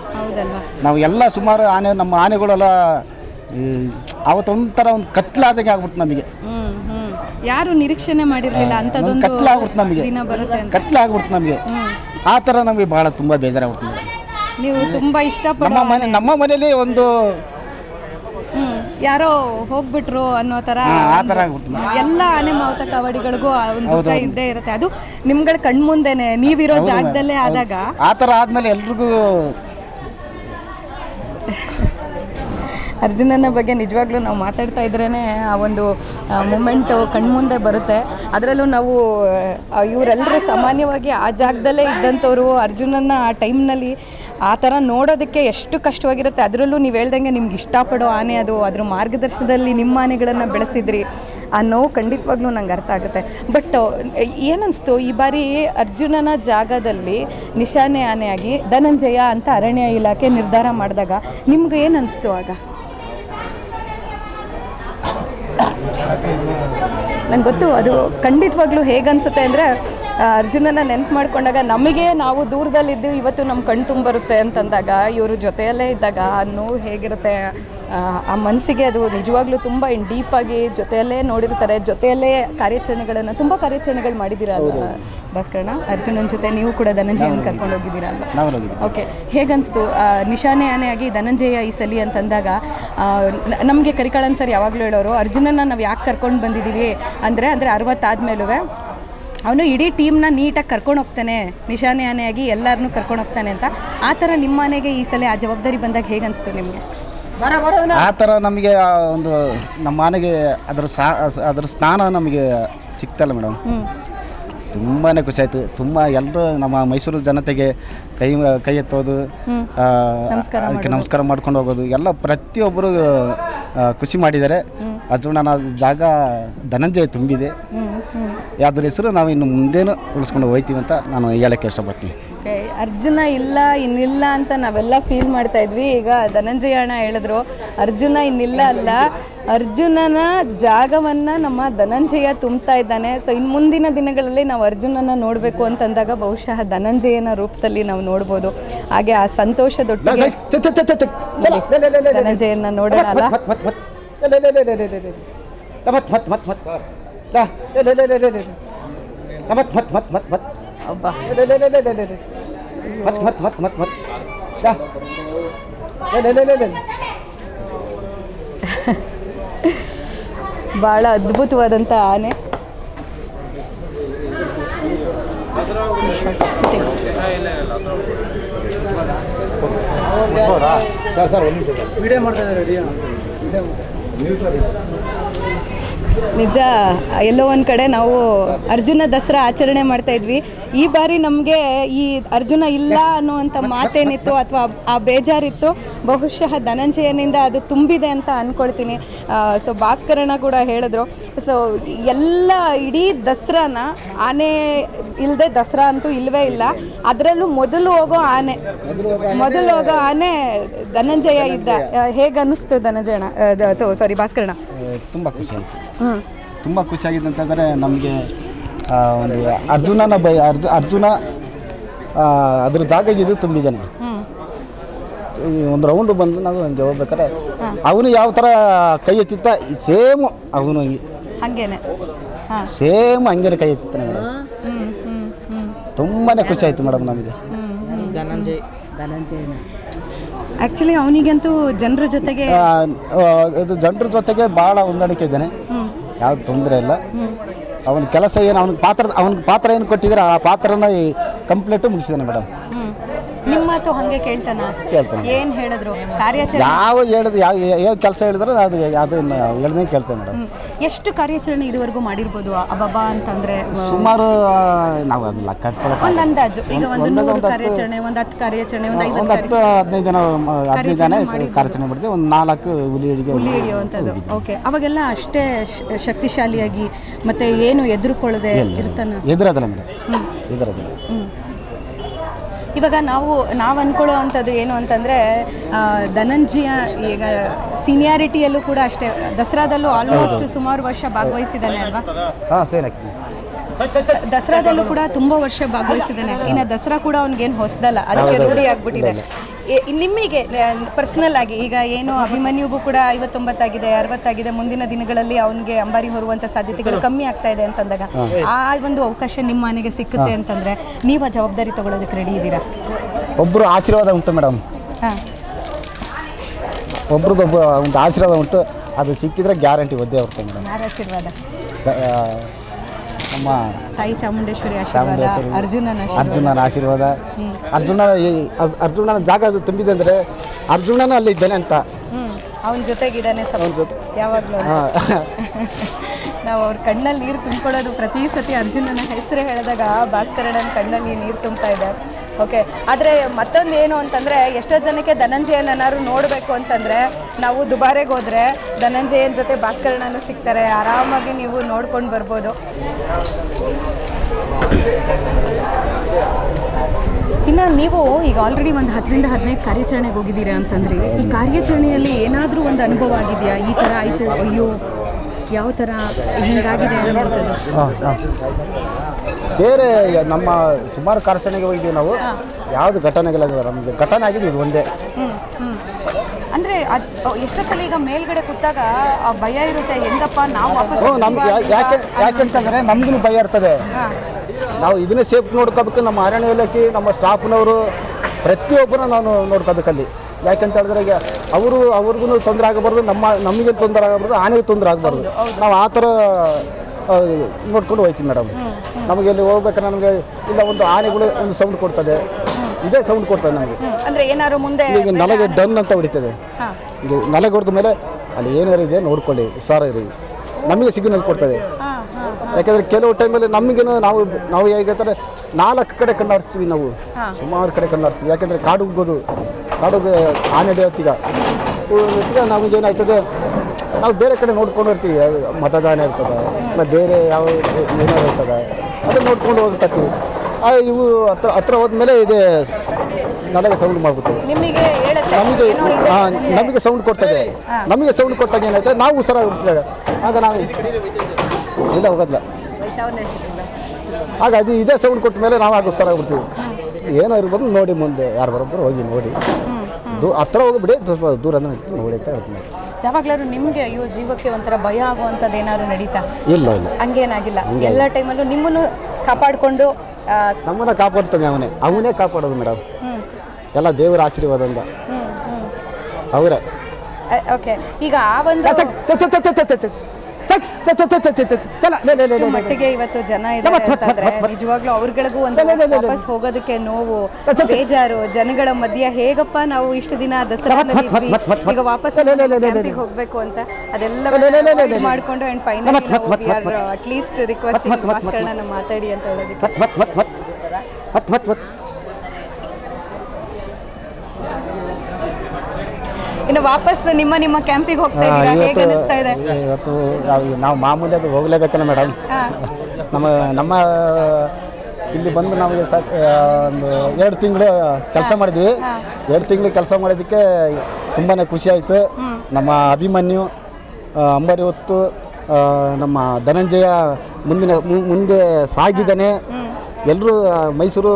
ನಾವು ಎಲ್ಲ ಸುಮಾರು ಆನೆ ನಮ್ಮ ಆನೆಗಳೆಲ್ಲ ಅವತ್ತೊಂಥರ ಒಂದು ಕತ್ಲಾದಂಗೆ ಆಗ್ಬಿಟ್ಟು ನಮಗೆ. ಯಾರು ನಿರೀಕ್ಷಣೆ ಮಾಡಿರಲಿಲ್ಲ ಅಂತದೊಂದು ಕತ್ಲಾಗ್ಬಿಡ್ತು ನಮಗೆ. ದಿನ ಬರುತ್ತೆ ಅಂತ. ಕತ್ಲೆ ಆಗ್ಬಿಡ್ತು ನಮಗೆ ಆ ಥರ ನಮಗೆ ಭಾಳ ತುಂಬ ಬೇಜಾರಾಗ್ಬಿಡ್ತು ನೀವು ತುಂಬಾ ಇಷ್ಟಪಡೋ ನಮ್ಮ ಮನೆ ನಮ್ಮ ಮನೇಲಿ ಒಂದು ಹ್ಮ್ ಯಾರೋ ಹೋಗ್ಬಿಟ್ರು ಅನ್ನೋ ತರ ಆ ಥರ ಎಲ್ಲ ಆನೆ ಮಾವುತ ಕವಡಿಗಳಿಗೂ ಆ ಒಂದು ದುಃಖ ಇದ್ದೇ ಇರುತ್ತೆ. ಅದು ನಿಮ್ಗಳ ಕಣ್ಮುಂದೆನೆ ನೀವಿರೋ ಜಾಗದಲ್ಲೇ ಆದಾಗ ಆ ಥರ ಆದಮೇಲೆ ಎಲ್ರಿಗೂ ಅರ್ಜುನನ ಬಗ್ಗೆ ನಿಜವಾಗ್ಲೂ ನಾವು ಮಾತಾಡ್ತಾ ಇದ್ರೇ ಆ ಒಂದು ಮೂಮೆಂಟು ಕಣ್ಮುಂದೆ ಬರುತ್ತೆ. ಅದರಲ್ಲೂ ನಾವು ಇವರೆಲ್ಲರೂ ಸಾಮಾನ್ಯವಾಗಿ ಆ ಜಾಗದಲ್ಲೇ ಇದ್ದಂಥವ್ರು ಅರ್ಜುನನ ಆ ಟೈಮ್ನಲ್ಲಿ ಆ ಥರ ನೋಡೋದಕ್ಕೆ ಎಷ್ಟು ಕಷ್ಟವಾಗಿರುತ್ತೆ, ಅದರಲ್ಲೂ ನೀವು ಹೇಳ್ದಂಗೆ ನಿಮ್ಗೆ ಇಷ್ಟಪಡೋ ಆನೆ ಅದು, ಅದ್ರ ಮಾರ್ಗದರ್ಶನದಲ್ಲಿ ನಿಮ್ಮ ಆನೆಗಳನ್ನು ಬೆಳೆಸಿದ್ರಿ ಆ ನೋವು ಖಂಡಿತವಾಗ್ಲೂ ನಂಗೆ ಅರ್ಥ ಆಗುತ್ತೆ. ಬಟ್ ಏನನ್ನಿಸ್ತು ಈ ಬಾರಿ ಅರ್ಜುನನ ಜಾಗದಲ್ಲಿ ನಿಶಾನೆ ಆನೆಯಾಗಿ ಧನಂಜಯ ಅಂತ ಅರಣ್ಯ ಇಲಾಖೆ ನಿರ್ಧಾರ ಮಾಡಿದಾಗ ನಿಮ್ಗೆ ಏನು ಅನಿಸ್ತು ಆಗ? ನಂಗೆ ಗೊತ್ತು ಅದು ಖಂಡಿತವಾಗ್ಲೂ ಹೇಗನ್ಸುತ್ತೆ ಅಂದರೆ ಅರ್ಜುನನ ನೆನ್ಪು ಮಾಡ್ಕೊಂಡಾಗ ನಮಗೆ ನಾವು ದೂರದಲ್ಲಿದ್ದು ಇವತ್ತು ನಮ್ಮ ಕಣ್ ತುಂಬರುತ್ತೆ ಅಂತಂದಾಗ ಇವರು ಜೊತೆಯಲ್ಲೇ ಇದ್ದಾಗ ಆ ನೋವು ಹೇಗಿರುತ್ತೆ ಆ, ಮನಸ್ಸಿಗೆ ಅದು ನಿಜವಾಗ್ಲೂ ತುಂಬ ಡೀಪಾಗಿ ಜೊತೆಯಲ್ಲೇ ನೋಡಿರ್ತಾರೆ ಜೊತೆಯಲ್ಲೇ ಕಾರ್ಯಾಚರಣೆಗಳನ್ನು ತುಂಬ ಕಾರ್ಯಾಚರಣೆಗಳು ಮಾಡಿದ್ದೀರಲ್ಲ ಭಾಸ್ಕರಣ ಅರ್ಜುನನ ಜೊತೆ ನೀವು ಕೂಡ ಧನಂಜಯನ ಕರ್ಕೊಂಡು ಹೋಗಿದ್ದೀರಾ ಅಲ್ವಾ? ಓಕೆ ಹೇಗನ್ನಿಸ್ತು ಆ, ನಿಶಾನೆ ಆನೆಯಾಗಿ ಧನಂಜಯ ಈ ಸಲಿ ಅಂತಂದಾಗ ನಮಗೆ ಕರಿಕಾಳನ್ ಸರ್ ಯಾವಾಗಲೂ ಹೇಳೋರು ಅರ್ಜುನನ ನಾವು ಯಾಕೆ ಕರ್ಕೊಂಡು ಬಂದಿದ್ದೀವಿ ಅಂದರೆ ಅಂದರೆ ಅರವತ್ತಾದ್ಮೇಲೂ ಅವನು ಇಡೀ ಟೀಮ್ನ ನೀಟಾಗಿ ಕರ್ಕೊಂಡು ಹೋಗ್ತಾನೆ. ನಿಶಾನೆ ಆನೆಯಾಗಿ ಎಲ್ಲರನ್ನೂ ಕರ್ಕೊಂಡು ಹೋಗ್ತಾನೆ ಅಂತ. ಆ ಥರ ನಿಮ್ಮ ಮನೆಗೆ ಈ ಸಲ ಆ ಜವಾಬ್ದಾರಿ ಬಂದಾಗ ಹೇಗೆ ಅನಿಸ್ತು ನಿಮಗೆ? ಆ ಥರ ನಮಗೆ ಆ ಒಂದು ನಮ್ಮ ಮನೆಗೆ ಅದ್ರ ಸಾ ಅದ್ರ ಸ್ನಾನ ನಮಗೆ ಸಿಕ್ತಲ್ಲ ಮೇಡಮ್. ತುಂಬಾ ಖುಷಿ ಆಯಿತು. ತುಂಬ ಎಲ್ಲರೂ ನಮ್ಮ ಮೈಸೂರು ಜನತೆಗೆ ಕೈ ಕೈ ಎತ್ತೋದು ನಮಸ್ಕಾರ ಅದಕ್ಕೆ ನಮಸ್ಕಾರ ಮಾಡ್ಕೊಂಡು ಹೋಗೋದು. ಎಲ್ಲ ಪ್ರತಿಯೊಬ್ಬರು ಖುಷಿ ಮಾಡಿದ್ದಾರೆ. ಅದು ನನ್ನ ಜಾಗ ಧನಂಜಯ ತುಂಬಿದೆ ಅದ್ರ ಹೆಸರು ನಾವು ಇನ್ನು ಮುಂದೇನು ಉಳಿಸ್ಕೊಂಡು ಹೋಯ್ತೀವಿ ಅಂತ ನಾನು ಹೇಳಕ್ಕೆ ಇಷ್ಟಪಡ್ತೀನಿ ಅರ್ಜುನ ಇಲ್ಲ ಇನ್ನಿಲ್ಲ ಅಂತ ನಾವೆಲ್ಲ ಫೀಲ್ ಮಾಡ್ತಾ ಇದ್ವಿ ಈಗ ಧನಂಜಯ ಅಣ್ಣ ಹೇಳಿದ್ರು ಅರ್ಜುನ ಇನ್ನಿಲ್ಲ ಅಲ್ಲ ಅರ್ಜುನನ ಜಾಗವನ್ನು ನಮ್ಮ ಧನಂಜಯ ತುಂಬ್ತಾ ಇದ್ದಾನೆ ಸೊ ಇನ್ನು ಮುಂದಿನ ದಿನಗಳಲ್ಲಿ ನಾವು ಅರ್ಜುನನ ನೋಡಬೇಕು ಅಂತಂದಾಗ ಬಹುಶಃ ಧನಂಜಯನ ರೂಪದಲ್ಲಿ ನಾವು ನೋಡ್ಬೋದು ಹಾಗೆ ಆ ಸಂತೋಷದೊಟ್ಟಿಗೆ ಧನಂಜಯನ ನೋಡೋಣ ಅಲ್ಲ ಒಬ್ಬ ಭಾಳ ಅದ್ಭುತವಾದಂಥ ಆನೆ. ಸರ್ ಒಂದು ವಿಡಿಯೋ ಮಾಡ್ತಾ ಇದ್ದಾರೆ ನಿಜ. ಎಲ್ಲೋ ಒಂದು ಕಡೆ ನಾವು ಅರ್ಜುನ ದಸರಾ ಆಚರಣೆ ಮಾಡ್ತಾ ಇದ್ವಿ. ಈ ಬಾರಿ ನಮಗೆ ಈ ಅರ್ಜುನ ಇಲ್ಲ ಅನ್ನುವಂಥ ಮಾತೇನಿತ್ತು ಅಥವಾ ಆ ಬೇಜಾರಿತ್ತು, ಬಹುಶಃ ಧನಂಜಯನಿಂದ ಅದು ತುಂಬಿದೆ ಅಂತ ಅಂದ್ಕೊಳ್ತೀನಿ ಸೊ ಭಾಸ್ಕರಣ ಕೂಡ ಹೇಳಿದ್ರು. ಸೊ ಎಲ್ಲ ಇಡೀ ದಸರಾನ ಆನೆ ಇಲ್ಲದೆ ದಸರಾ ಅಂತೂ ಇಲ್ಲವೇ ಇಲ್ಲ. ಅದರಲ್ಲೂ ಮೊದಲು ಹೋಗೋ ಆನೆ ಮೊದಲು ಹೋಗೋ ಆನೆ ಧನಂಜಯ ಇದ್ದ. ಹೇಗೆ ಅನ್ನಿಸ್ತು ಧನಂಜಯಣ ಸಾರಿ ಭಾಸ್ಕರಣ ತುಂಬ ಖುಷಿ ಆಯಿತು. ಹ್ಞೂ ತುಂಬ ಖುಷಿಯಾಗಿದೆ ಅಂತಂದರೆ ನಮಗೆ ಒಂದು ಅರ್ಜುನನ ಬೈ ಅರ್ಜು ಅರ್ಜುನ ಅದ್ರ ಜಾಗ ಇದು ತುಂಬಿದ್ದಾನೆ. ಒಂದು ರೌಂಡ್ ಬಂದು ನಾವು ಹಂಗೆ ಹೋಗ್ಬೇಕಾದ್ರೆ ಅವನು ಯಾವ ಥರ ಕೈ ಎತ್ತಿತ್ತ ಸೇಮ್ ಅವನು ಹಂಗೇನೆ. ಹಾಂ. ಸೇಮ್ ಹಂಗೇನೆ ಕೈ ಎತ್ತಿತ್ತಾನೆ. ತುಂಬಾ ಖುಷಿ ಆಯ್ತು ಮೇಡಮ್ ನಮಗೆ. ಧನಂಜಯ್. ಧನಂಜಯನ ಆ್ಯಕ್ಚುಲಿ ಅವನಿಗಂತೂ ಜನರ ಜೊತೆಗೆ ಇದು ಜನರ ಜೊತೆಗೆ ಭಾಳ ಹೊಂದಾಣಿಕೆ ಇದ್ದಾನೆ. ಯಾವ್ದು ತೊಂದರೆ ಇಲ್ಲ. ಅವನ ಕೆಲಸ ಏನು ಅವನ ಪಾತ್ರ ಅವನ ಪಾತ್ರ ಏನು ಕೊಟ್ಟಿದ್ರೆ ಆ ಪಾತ್ರನ ಕಂಪ್ಲೀಟು ಮುಗಿಸಿದ್ದಾನೆ ಮೇಡಮ್ ನಿಮ್ಮ ಮಾತು ಹಾಗೆ ಕೇಳ್ತಾನ? ಕೇಳ್ತಾನೆ. ಏನು ಹೇಳಿದ್ರು? ಕಾರ್ಯಾಚರಣೆ? ಯಾವ ಹೇಳಿದ್ರು ಯಾವ ಯಾವ ಕೆಲಸ ಹೇಳಿದ್ರೆ ಅದು ಅದು ಹೇಳ್ದಂಗೆ ಕೇಳ್ತೇವೆ ಮೇಡಮ್. ಎಷ್ಟು ಕಾರ್ಯಾಚರಣೆ ಇದುವರೆಗೂ ಮಾಡಿರ್ಬೋದು ಅಬಬಾ ಅಂತಂದ್ರೆ ಸುಮಾರು ನಾವು ಅದನ್ನ ಲೆಕ್ಕ ಒಂದು ಅಂದಾಜು. ಈಗ ಒಂದು ನೂರು ಕಾರ್ಯಾಚರಣೆ ಒಂದು ಹತ್ತು ಕಾರ್ಯಾಚರಣೆ ಒಂದು ಐವತ್ತು ಹತ್ತು ಹದಿನೈದು ಜನ ಹದಿನೈದು ಜನ ಕಾರ್ಯಾಚರಣೆ ಮಾಡಿದ್ವಿ ಒಂದು ನಾಲ್ಕು ಹುಲಿ ಹಿಡಿಗೆ ಹುಲಿ ಹಿಡಿಯುವಂಥದ್ದು ಓಕೆ ಅವಾಗೆಲ್ಲ ಅಷ್ಟೇ ಶ- ಶಕ್ತಿಶಾಲಿಯಾಗಿ ಮತ್ತೆ ಏನು ಎದುರುಕೊಳ್ಳದೆ ಇರ್ತಾನ? ಎದುರದಲ್ಲ ಮೇಡಮ್. ಎದುರದಲ್ಲ ಹ್ಮ್. ಇವಾಗ ನಾವು ನಾವು ಅಂದ್ಕೊಳ್ಳೋ ಅಂಥದ್ದು ಏನು ಅಂತಂದರೆ ಧನಂಜಯ ಈಗ ಸೀನಿಯಾರಿಟಿಯಲ್ಲೂ ಕೂಡ ಅಷ್ಟೇ ದಸರಾದಲ್ಲೂ ಆಲ್ಮೋಸ್ಟ್ ಸುಮಾರು ವರ್ಷ ಭಾಗವಹಿಸಿದ್ದಾನೆ ಅಲ್ವಾ? ದಸರಾದಲ್ಲೂ ಕೂಡ ತುಂಬಾ ವರ್ಷ ಭಾಗವಹಿಸಿದ್ದಾನೆ. ಇನ್ನು ದಸರಾ ಕೂಡ ಅವ್ನಿಗೇನು ಹೊಸದಲ್ಲ ಅದಕ್ಕೆ ರೂಢಿ ಆಗ್ಬಿಟ್ಟಿದೆ. ನಿಮಗೆ ಪರ್ಸನಲ್ ಆಗಿ ಈಗ ಏನು ಅಭಿಮನ್ಯುಗೂ ಕೂಡ ಐವತ್ತೊಂಬತ್ತಾಗಿದೆ ಅರವತ್ತಾಗಿದೆ ಮುಂದಿನ ದಿನಗಳಲ್ಲಿ ಅವನಿಗೆ ಅಂಬಾರಿ ಹೊರುವಂತ ಸಾಧ್ಯತೆಗಳು ಕಮ್ಮಿ ಆಗ್ತಾ ಇದೆ ಅಂತಂದಾಗ ಆ ಒಂದು ಅವಕಾಶ ನಿಮ್ಮ ಮನೆಗೆ ಸಿಕ್ಕುತ್ತೆ ಅಂತಂದ್ರೆ ನೀವು ಆ ಜವಾಬ್ದಾರಿ ತಗೊಳ್ಳೋದಕ್ಕೆ ರೆಡಿ ಇದ್ದೀರಾ? ಒಬ್ಬರು ಆಶೀರ್ವಾದ ಉಂಟು ಮೇಡಮ್. ಹಾಂ. ಒಂದು ಆಶೀರ್ವಾದ ಉಂಟು. ಅದು ಸಿಕ್ಕಿದ್ರೆ ಗ್ಯಾರಂಟಿ ಒದ್ದೆ ಹೋಗ್ತದೆ ಮೇಡಮ್. ಆಶೀರ್ವಾದ? ನಮ್ಮ ತಾಯಿ ಚಾಮುಂಡೇಶ್ವರಿ ಆಶೀರ್ವಾದ ಚಾಮುಂಡೇಶ್ವರಿ ಅರ್ಜುನನ ಆಶೀರ್ವಾದ. ಅರ್ಜುನನ ಆಶೀರ್ವಾದ. ಅರ್ಜುನ ಈ- ಅರ್- ಅರ್ಜುನನ ಜಾಗ ಅದು ತುಂಬಿದೆ ಅಂದ್ರೆ ಅರ್ಜುನನ ಅಲ್ಲಿ ಇದ್ದಾನೆ ಅಂತ. ಹ್ಮ್ ಅವನ ಜೊತೆಗಿದ್ದಾನೆ ಯಾವಾಗಲೂ <laughs> ನಾವು ಅವ್ರ ಕಣ್ಣಲ್ಲಿ ನೀರು ತುಂಬಿಕೊಳ್ಳೋದು ಪ್ರತಿ ಸತಿ ಅರ್ಜುನನ ಹೆಸರು ಹೇಳಿದಾಗ ಭಾಸ್ಕರಣ್ಣನ ಕಣ್ಣಲ್ಲಿ ನೀರು ತುಂಬ್ತಾ ಇದೆ. ಓಕೆ ಆದರೆ ಮತ್ತೊಂದು ಏನು ಅಂತಂದರೆ ಎಷ್ಟೋ ಜನಕ್ಕೆ ಧನಂಜಯನನ್ನಾರು ನೋಡಬೇಕು ಅಂತಂದರೆ ನಾವು ದುಬಾರೆಗೆ ಹೋದರೆ ಧನಂಜಯನ ಜೊತೆ ಭಾಸ್ಕರಣನೂ ಸಿಗ್ತಾರೆ, ಆರಾಮಾಗಿ ನೀವು ನೋಡ್ಕೊಂಡು ಬರ್ಬೋದು. ಇನ್ನು ನೀವು ಈಗ ಆಲ್ರೆಡಿ ಒಂದು ಹತ್ತರಿಂದ ಹದಿನೈದು ಕಾರ್ಯಾಚರಣೆಗೆ ಹೋಗಿದ್ದೀರಾ ಅಂತಂದರೆ, ಈ ಕಾರ್ಯಾಚರಣೆಯಲ್ಲಿ ಏನಾದರೂ ಒಂದು ಅನುಭವ ಆಗಿದೆಯಾ? ಈ ಥರ ಆಯಿತು, ಅಯ್ಯೋ, ಯಾವ ಥರ ಹಿಂಗಾಗಿದೆ ಅಂತ ಹಾಂ ಹಾಂ. ಬೇರೆ ನಮ್ಮ ಸುಮಾರು ಕಾರ್ಖಾನೆಗೆ ಹೋಗಿದ್ದೀವಿ ನಾವು. ಯಾವುದು ಘಟನೆಗಳ ನಮಗೆ ಘಟನೆ ಆಗಿದೆ ಇದು ಒಂದೇ. ಅಂದ್ರೆ ಎಷ್ಟೋ ಸಲ ಈಗ ಮೇಲ್ಗಡೆ ಕೂತಾಗ ಆ ಭಯ ಇರುತ್ತೆ ಹೆಂಗಪ್ಪ ನಾವು ವಾಪಸ್ ಹ್ಞೂ ನಮ್ಗೆ ಯಾ- ಯಾಕೆ ಯಾಕೆಂತಂದರೆ ನಮ್ಗೂ ಭಯ ಇರ್ತದೆ. ನಾವು ಇದನ್ನೇ ಸೇಫ್ ನೋಡ್ಕೋಬೇಕು ನಮ್ಮ ಅರಣ್ಯ ಇಲಾಖೆ ನಮ್ಮ ಸ್ಟಾಫ್ನವರು ಪ್ರತಿಯೊಬ್ಬರನ್ನ ನಾವು ನೋಡ್ಕೋಬೇಕಲ್ಲಿ ಯಾಕಂತ ಹೇಳಿದ್ರೆ ಈಗ ಅವರು ಅವ್ರಿಗೂ ತೊಂದರೆ ಆಗಬಾರ್ದು ನಮ್ಮ ನಮಗೆ ತೊಂದರೆ ಆಗಬಾರ್ದು ಆನೆಗೆ ತೊಂದರೆ ಆಗಬಾರ್ದು. ನಾವು ಆ ಥರ ಆ, ನೋಡ್ಕೊಂಡು ಹೋಯ್ತೀವಿ ಮೇಡಮ್. ನಮಗೆ ಇಲ್ಲಿ ಹೋಗ್ಬೇಕಾದ್ರೆ ನಮಗೆ ಇಲ್ಲ ಒಂದು ಆನೆಗಳು ಒಂದು ಸೌಂಡ್ ಕೊಡ್ತದೆ. ಇದೇ ಸೌಂಡ್ ಕೊಡ್ತದೆ ನಮಗೆ. ಅಂದ್ರೆ ಏನಾದ್ರು ಮುಂದೆ ಈಗ ನಲಗೆ ಡನ್ ಅಂತ ಹೊಡಿತದೆ. ಇದು ನಲಗೆ ಹೊಡೆದ ಮೇಲೆ ಅಲ್ಲಿ ಏನಾರು ಇದೆ ನೋಡ್ಕೊಳ್ಳಿ ಹುಷಾರಿರಿ. ನಮಗೆ ಸಿಗ್ನಲ್ ಕೊಡ್ತದೆ. ಯಾಕಂದ್ರೆ ಕೆಲವು ಟೈಮಲ್ಲಿ ನಮಗೇನು ನಾವು ನಾವು ಹೇಗಂತಾರೆ ನಾಲ್ಕು ಕಡೆ ಕಣ್ಣಾಡಿಸ್ತೀವಿ ನಾವು. ಸುಮಾರು ಕಡೆ ಕಣ್ಣಾಡಿಸ್ತೀವಿ. ಯಾಕಂದ್ರೆ ಕಾಡು ಹೋಗೋದು ಕಾಡುಗೆ ಆನೆ ಹೊತ್ತಿಗ ಹೊತ್ತಿಗೆ ನಮಗೇನಾಗ್ತದೆ ನಾವು ಬೇರೆ ಕಡೆ ನೋಡ್ಕೊಂಡು ಇರ್ತೀವಿ. ಮತದಾನ ಇರ್ತದೆ ಮತ್ತು ಬೇರೆ ಯಾವ ಏನಾರು ಇರ್ತದೆ. ಅದನ್ನ ನೋಡ್ಕೊಂಡು ಹೋಗ್ತಿರ್ತೀವಿ ಆ ಇವು ಹತ್ರ ಹತ್ರ ಹೋದ್ಮೇಲೆ ಇದೆ ನನಗೆ ಸೌಂಡ್ ಮಾಡ್ಬಿಡ್ತೀವಿ ನಿಮಗೆ ನಮಗೆ ನನಗೆ. ನಮಗೆ ಸೌಂಡ್ ಕೊಡ್ತದೆ. ನಮಗೆ ಸೌಂಡ್ ಕೊಟ್ಟಾಗ ಏನಾಯ್ತದೆ ನಾವು ಹುಷಾರಾಗಿರ್ತೇವೆ ಆಗ ನಾವು ಇಲ್ಲ ಹೋಗೋದಿಲ್ಲ. ಆಗ ಅದು ಇದೇ ಸೌಂಡ್ ಕೊಟ್ಟ ಮೇಲೆ ನಾವು ಆಗ ಹುಷಾರಾಗ್ಬಿಡ್ತೀವಿ ಏನೋ ಇರ್ಬೋದು ನೋಡಿ ಮುಂದೆ ಯಾರು ಬರೋಬ್ಬರು ಹೋಗಿ ನೋಡಿ. ದೂ ಹತ್ರ ಹೋಗ್ಬಿಡಿ ಸ್ವಲ್ಪ ದೂರ ನೋಡಿ ಅಂತ ಹೇಳ್ತೀನಿ. ಯಾವಾಗ್ಲಾದ್ರು ನಿಮಗೆ ಅಯ್ಯೋ ಜೀವಕ್ಕೆ ಒಂಥರ ಭಯ ಆಗುವಂಥದ್ದು ಏನಾದ್ರು ನಡೀತಾ? ಇಲ್ಲ ಇಲ್ಲ. ಹಂಗೇನಾಗಿಲ್ಲ ಎಲ್ಲ ಟೈಮಲ್ಲೂ ನಿಮ್ಮನ್ನು ಕಾಪಾಡಿಕೊಂಡು ನಮ್ಮನ್ನ ಕಾಪಾಡ್ತಾನೆ ಅವನೇ. ಅವನೇ ಕಾಪಾಡೋದು ಮೇಡಮ್. ಎಲ್ಲ ದೇವರ ಆಶೀರ್ವಾದ ಅವರೇ. ಓಕೆ. ಈಗ ಆ ಒಂದು ಮಟ್ಟಿಗೆ ಇವತ್ತು ಜನ ಇದ್ದಾರೆ ನಿಜವಾಗ್ಲೂ ಅವ್ರಗಳಿಗೂ ವಾಪಸ್ ಹೋಗೋದಕ್ಕೆ ನೋವು ಬೇಜಾರು ಜನಗಳ ಮಧ್ಯ ಹೇಗಪ್ಪ ನಾವು ಇಷ್ಟು ದಿನ ದಸರಾ ಈಗ ವಾಪಸ್ ಹೋಗ್ಬೇಕು ಅಂತ ಅದೆಲ್ಲ ಮಾಡ್ಕೊಂಡು and final at least request ಮಾತಾಡಿ ಅಂತ ಹೇಳೋದಕ್ಕೆ ಇನ್ನು ವಾಪಸ್ ನಿಮ್ಮ ನಿಮ್ಮ ಕ್ಯಾಂಪಿಗೆ ಹೋಗ್ತಾ ಇದ್ದೀರಾ? ಹೇಗೆ ಇವತ್ತು ಅನಿಸ್ತಾ ಇದೆ? ಇವತ್ತು ನಾವು- ನಾವು ಮಾಮೂಲಿ ಅದು ಹೋಗ್ಲೇಬೇಕಲ್ಲ ಮೇಡಮ್. ನಮ್ಮ ನಮ್ಮ ಇಲ್ಲಿ ಬಂದು ಆ, ಒಂದು ಎರಡು ತಿಂಗಳು ಕೆಲಸ ಮಾಡಿದ್ವಿ. ಎರಡು ತಿಂಗಳು ಕೆಲಸ ಮಾಡಿದ್ದಕ್ಕೆ ತುಂಬಾ ಖುಷಿ ಆಯಿತು. ನಮ್ಮ ಅಭಿಮನ್ಯು ಅಂಬರಿ ಹೊತ್ತು ನಮ್ಮ ಧನಂಜಯ ಮುಂದಿನ ಮುಂದೆ ಸಾಗಿದ್ದಾನೆ. ಎಲ್ಲರೂ ಮೈಸೂರು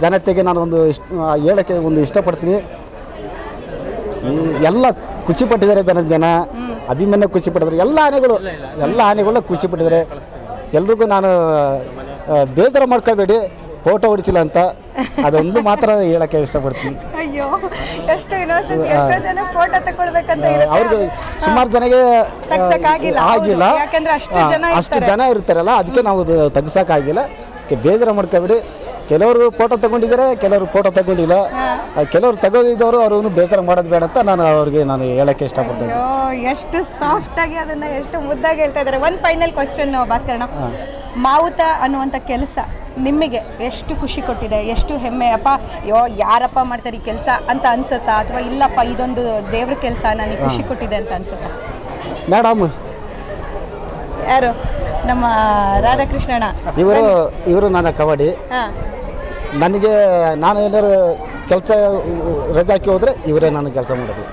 ಜನತೆಗೆ ನಾನು ಒಂದು ಇಷ್ಟ ಹೇಳೋಕ್ಕೆ ಒಂದು ಇಷ್ಟಪಡ್ತೀನಿ. ಎಲ್ಲ ಖುಷಿ ಪಟ್ಟಿದ್ದಾರೆ ಜನ ಜನ ಅಭಿಮಾನ ಖುಷಿ ಪಟ್ಟಿದ್ದಾರೆ ಎಲ್ಲ ಆನೆಗಳು ಎಲ್ಲ ಆನೆಗಳು ಖುಷಿ ಪಟ್ಟಿದ್ದಾರೆ. ಎಲ್ರಿಗೂ ನಾನು ಬೇಜಾರ ಮಾಡ್ಕೋಬೇಡಿ ಫೋಟೋ ಹೊಡಿಸಿಲ್ಲ ಅಂತ. ಅದೊಂದು ಮಾತ್ರ ಹೇಳಕ್ಕೆ ಇಷ್ಟಪಡ್ತೀನಿ. ಅಯ್ಯೋ ಎಷ್ಟು ಫೋಟೋ ತಗೊಳ್ಬೇಕಂತ ಅವ್ರಿಗೆ ಸುಮಾರು ಜನಗೆ ಆಗಿಲ್ಲ ಅಷ್ಟು ಜನ ಅಷ್ಟು ಇರ್ತಾರೆ. ಜನ ಇರ್ತಾರಲ್ಲ ಅದಕ್ಕೆ ನಾವು ತೆಗ್ಸಕ್ಕಾಗಿಲ್ಲ ಬೇಜಾರು ಮಾಡ್ಕೋಬೇಡಿ. ಕೆಲವರು ಫೋಟೋ ತಗೊಂಡಿದ್ದಾರೆ ಕೆಲವರು ಫೋಟೋ ತಗೊಂಡಿಲ್ಲ. ಕೆಲವರು ತಗೋದಿದ್ದವರು ಅವ್ರನ್ನು ಬೇಸರ ಮಾಡೋದು ಬೇಡ ಅಂತ ನಾನು ಅವ್ರಿಗೆ ನಾನು ಹೇಳಕ್ಕೆ ಇಷ್ಟಪಡ್ತೇನೆ. ಅಯ್ಯೋ ಎಷ್ಟು ಸಾಫ್ಟ್ ಆಗಿ ಅದನ್ನ ಎಷ್ಟು ಮುದ್ದಾಗಿ ಹೇಳ್ತಾ ಇದ್ದಾರೆ. ಒಂದು ಫೈನಲ್ ಕ್ವಶನ್ ಭಾಸ್ಕರಣ ಮಾವುತ ಅನ್ನುವಂಥ ಕೆಲಸ ನಿಮಗೆ ಎಷ್ಟು ಖುಷಿ ಕೊಟ್ಟಿದೆ ಎಷ್ಟು ಹೆಮ್ಮೆ? ಅಪ್ಪ ಯೋ ಯಾರಪ್ಪ ಮಾಡ್ತಾರೆ ಈ ಕೆಲಸ ಅಂತ ಅನ್ಸುತ್ತಾ? ಅಥವಾ ಇಲ್ಲಪ್ಪ ಇದೊಂದು ದೇವ್ರ ಕೆಲಸ ನನಗೆ ಖುಷಿ ಕೊಟ್ಟಿದೆ ಅಂತ ಅನ್ಸುತ್ತಾ? ಮೇಡಮ್ ಯಾರು? ನಮ್ಮ ರಾಧಾಕೃಷ್ಣಣ್ಣ. ಇವರು ಇವರು ನನ್ನ ಕಬಡ್ಡಿ. ಹಾಂ. ನನಗೆ ನಾನು ಏನಾದ್ರು ಕೆಲಸ ರಜೆ ಹಾಕಿ ಹೋದರೆ ಇವರೇ ನಾನು ಕೆಲಸ ಮಾಡೋದು.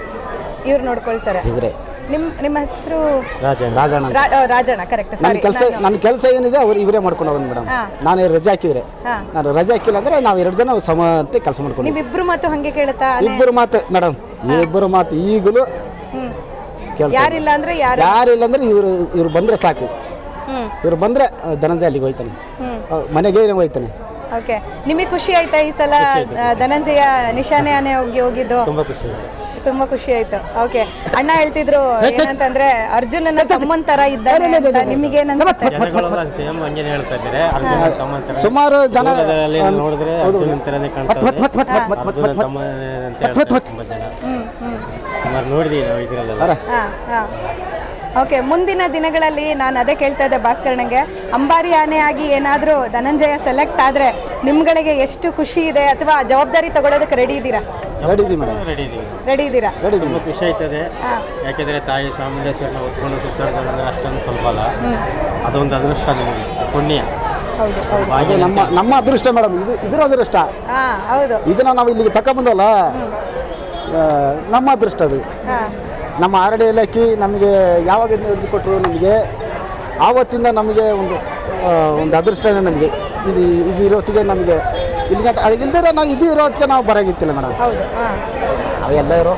ಇವ್ರು ನೋಡ್ಕೊಳ್ತಾರೆ. ಇವರೇ. ನಿಮ್ಮ ನಿಮ್ಮ ಹೆಸರು? ರಾಜಣ್ಣ. ರಾಜಣ್ಣ ಕರೆಕ್ಟ್ ನನ್ನ ಕೆಲಸ ನನ್ನ ಕೆಲಸ ಏನಿದೆ ಅವ್ರು ಇವರೇ ಮಾಡ್ಕೊಂಡು ಹೋಗೋದು ಮೇಡಮ್. ನಾನು ರಜೆ ಹಾಕಿದ್ರೆ. ನಾನು ರಜೆ ಹಾಕಿಲ್ಲ ಅಂದ್ರೆ ನಾವು ಎರಡು ಜನ ಸಮ ಅಂತ ಕೆಲಸ ಮಾಡ್ಕೊಂಡು ನೀವಿಬ್ರು ಮಾತು ಹಂಗೆ ಕೇಳುತ್ತಾ? ಇಬ್ಬರು ಮಾತು ಮೇಡಮ್. ಇಬ್ಬರು ಮಾತು ಈಗಲೂ ಯಾರಿಲ್ಲ ಅಂದ್ರೆ ಯಾರು? ಯಾರಿಲ್ಲ ಅಂದ್ರೆ ಇವರು ಇವ್ರು ಬಂದ್ರೆ ಸಾಕು. ಇವ್ರು ಬಂದ್ರೆ ಧನಂಜಯ ಅಲ್ಲಿಗೆ ಹೋಯ್ತಾನೆ ಮನೆಗೆ ಹೋಯ್ತಾನೆ ಓಕೆ ನಿಮಗೆ ಖುಷಿ ಆಯ್ತಾ ಈ ಸಲ ಧನಂಜಯ ನಿಶಾನೆ ಆನೆ ಹೋಗಿ ಹೋಗಿದ್ದು? ತುಂಬಾ ಖುಷಿ ತುಂಬಾ ಖುಷಿ ಆಯ್ತು. ಓಕೆ ಅಣ್ಣ ಹೇಳ್ತಿದ್ರು ಏನಂತಂದ್ರೆ ಅರ್ಜುನನ ತಮ್ಮನ್ ತರ ಇದ್ದಾನೆ ಅಂತ ನಿಮಗೇನ್ ಅನ್ಸುತ್ತೆ? ಸೇಮ್ ಹಂಗೇನೆ ಹೇಳ್ತಾ ಇದ್ದಾರೆ. ಅರ್ಜುನ ಅಂತಾರೆ. ಸುಮಾರು ಜನ ನೋಡಿದ್ರೆ ಅರ್ಜುನ ತರನೇ ತಮ್ಮ ಅಂತ ಹೇಳ್ತಾರೆ ಸುಮಾರು ನೋಡಿದೀವಿ ನಾವು ಓಕೆ ಮುಂದಿನ ದಿನಗಳಲ್ಲಿ ನಾನು ಅದೇ ಕೇಳ್ತಾ ಇದ್ದೆ ಭಾಸ್ಕರ್ಣಂಗೆ ಅಂಬಾರಿ ಆನೆ ಆಗಿ ಏನಾದರೂ ಧನಂಜಯ ಸೆಲೆಕ್ಟ್ ಆದರೆ ನಿಮ್ಗಳಿಗೆ ಎಷ್ಟು ಖುಷಿ ಇದೆ ಅಥವಾ ಆ ಜವಾಬ್ದಾರಿ ತಗೊಳ್ಳೋದಕ್ಕೆ ರೆಡಿ ಇದ್ದೀರಾ? ರೆಡಿ ಇದೀವಿ ರೆಡಿ ಇದ್ದೀರಾ? ತುಂಬಾ ಖುಷಿ ಆಯ್ತದೆ. ಹಾ. ಯಾಕೆಂದ್ರೆ ತಾಯಿ ಚಾಮುಂಡೇಶ್ವರನ ಹೊತ್ಕೊಂಡು ಸುತ್ತಾಡೋದಂದ್ರೆ ಅಷ್ಟೊಂದು ಸ್ವಲ್ಪ ಅಲ್ಲ. ಅದೊಂದು ಅದೃಷ್ಟ ನಮಗೆ ಪುಣ್ಯ. ಹೌದು ಹೌದು. ಅದೇ ನಮ್ಮ ನಮ್ಮ ಅದೃಷ್ಟ ಮೇಡಮ್ ಇದು ಇದ್ರ ಅದೃಷ್ಟ. ಹಾ ಹೌದು. ಇದನ್ನ ನಾವು ಇಲ್ಲಿಗೆ ತಗೊಂಬಂದಲ್ಲ ನಮ್ಮ ಅದೃಷ್ಟ ಅದು. ಹಾ. ನಮ್ಮ ಆರಡಿ ಇಲಾಖೆ ನಮಗೆ ಯಾವಾಗ ಹಿಡಿದು ಕೊಟ್ಟರು ನಮಗೆ ಆವತ್ತಿಂದ ನಮಗೆ ಒಂದು ಒಂದು ಅದೃಷ್ಟನೇ ನಮಗೆ. ಇದು ಇದು ಇರೋತ್ತಿಗೆ ನಮಗೆ ಇಲ್ಲಿ ಗಂಟ ಇಲ್ದಿರೋ ನಾವು ಇದು ಇರೋತ್ತಿಗೆ ನಾವು ಬರೋಗಿತ್ತಿಲ್ಲ ಮೇಡಮ್. ಅವೆಲ್ಲ ಇರೋ